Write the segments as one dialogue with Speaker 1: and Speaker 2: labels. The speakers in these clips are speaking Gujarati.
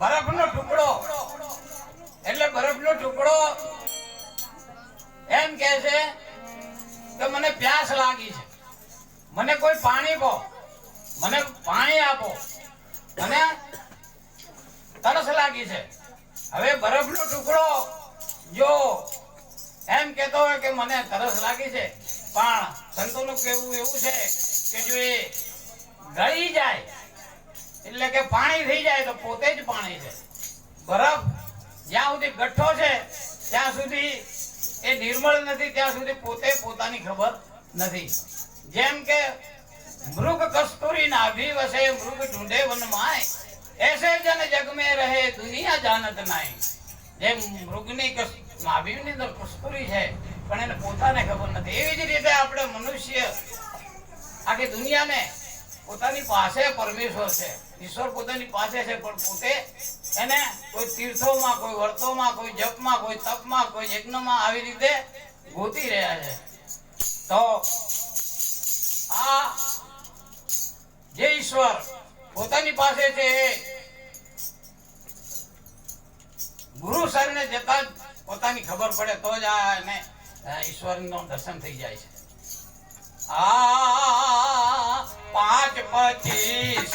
Speaker 1: બરફનો ટુકડો. એટલે બરફનો ટુકડો એમ કે છે કે મને પ્યાસ લાગી છે. મને કોઈ પાણી પો મને પાણી આપો. મને તરસ લાગી છે. હવે બરફનો ટુકડો જો એમ કેતો હોય કે મને તરસ લાગી છે, પણ સંતોનું કહેવું એવું છે કે જો એ ગળી જાય એટલે કે પાણી થઈ જાય તો પોતે જ પાણી છે. બરફ જ્યાં સુધી ગઠ્ઠો છે, ત્યાં સુધી એ નિર્મળ નથી, ત્યાં સુધી પોતે પોતાની ખબર નથી. જેમ કે મૃગ કસ્તુરી નાભી વસે, મૃગ ઢૂંઢે વનમાય એસે જન જગ મે રહે, દુનિયા જાનત નાય. જેમ મૃગની નાભીની અંદર કસ્તુરી છે, પણ એને પોતાને ખબર નથી. એવી જ રીતે આપણે મનુષ્ય આખી દુનિયાને પોતાની પાસે પરમેશ્વર છે. ઈશ્વર પોતાની પાસે છે, પણ પોતે એને કોઈ તીર્થોમાં, કોઈ વર્તોમાં, કોઈ જપમાં, કોઈ તપમાં, કોઈ યજ્ઞમાં આવી રીતે ગોતી રહ્યા છે. તો આ જે ઈશ્વર પોતાની પાસે છે એ ગુરુ શરણે જતા જ પોતાની ખબર પડે, તો જ આ એને ઈશ્વરનું દર્શન થઈ જાય છે. આ પાંચ પચીસ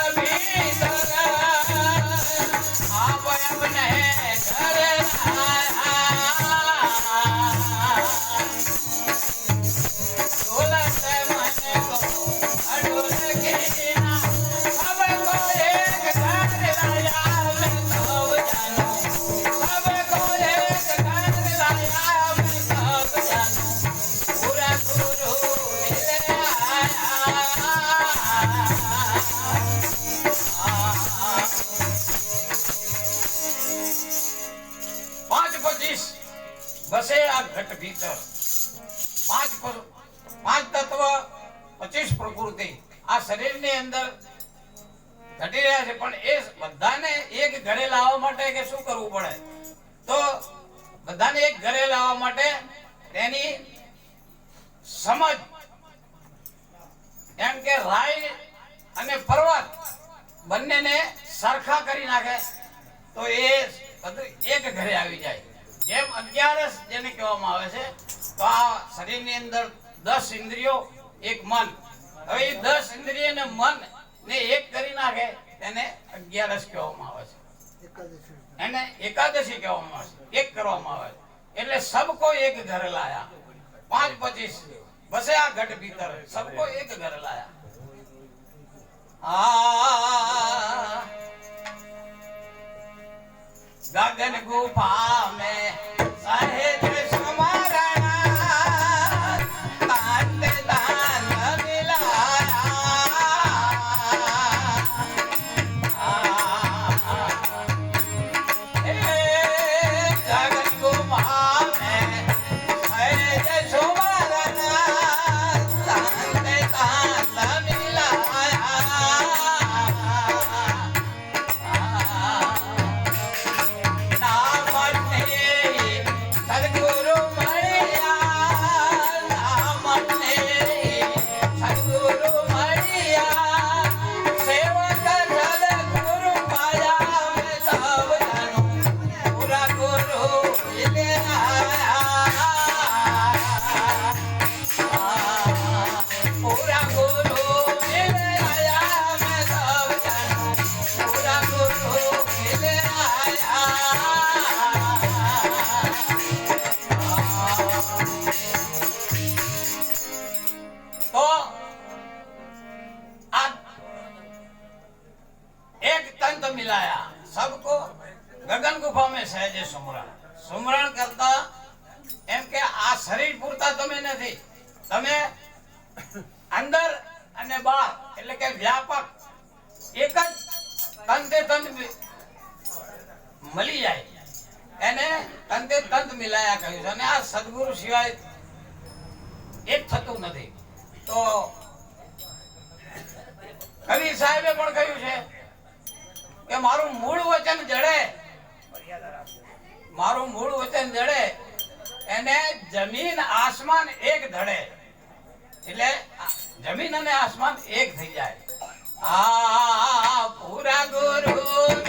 Speaker 1: પાંચ તત્વ, પચીસ પ્રકૃતિ. આ શરીરની અંદર ઘટી રહ્યા છે, પણ એ બધાને એક ઘરે લાવવા માટે કે શું કરવું પડે? તો બધાને એક ઘરે લાવવા માટે તેની સમજ. એમ કે રાય અને પર્વત બંનેને સરખા કરી નાખે, તો એ એક ઘરે આવી જાય. જેમ અગિયારસ જેને કહેવામાં આવે છે તો આ શરીરની અંદર દસ ઇન્દ્રિયો એક મન. હવે એ દસ ઇન્દ્રિય ને મન ને એક કરી નાખે તેને અગિયારસ કહેવામાં આવે છે. એને એકાદશી કહેવામાં આવે છે. એક કરવામાં આવે છે. એટલે સબકો એક ઘર લાયા. પાંચ પચીસ. બસે આ ઘટ ભીતર. સબકો એક ઘર લાયા. આ ગગન ગુફા मिलाया सबको गगन गुफा में सहजे सुमरण સુમરણ કરતા એમ કે આ શરીર પૂરતા તમે નથી તમે અંદર અને બહાર એટલે કે વ્યાપક એક જ તંતે તંત મિ- મળી જાય એને તંતે તંત મિલાયા કહ્યું છે અને આ સદગુરુ સિવાય એક થતું નથી તો પીર સાહેબે પણ કહ્યું છે કે મારું મૂળ વચન જડે મારું મૂળ વચન જડે એને જમીન આસમાન એક ધડે એટલે જમીન અને આસમાન એક થઈ જાય આ પૂરા ગુરુ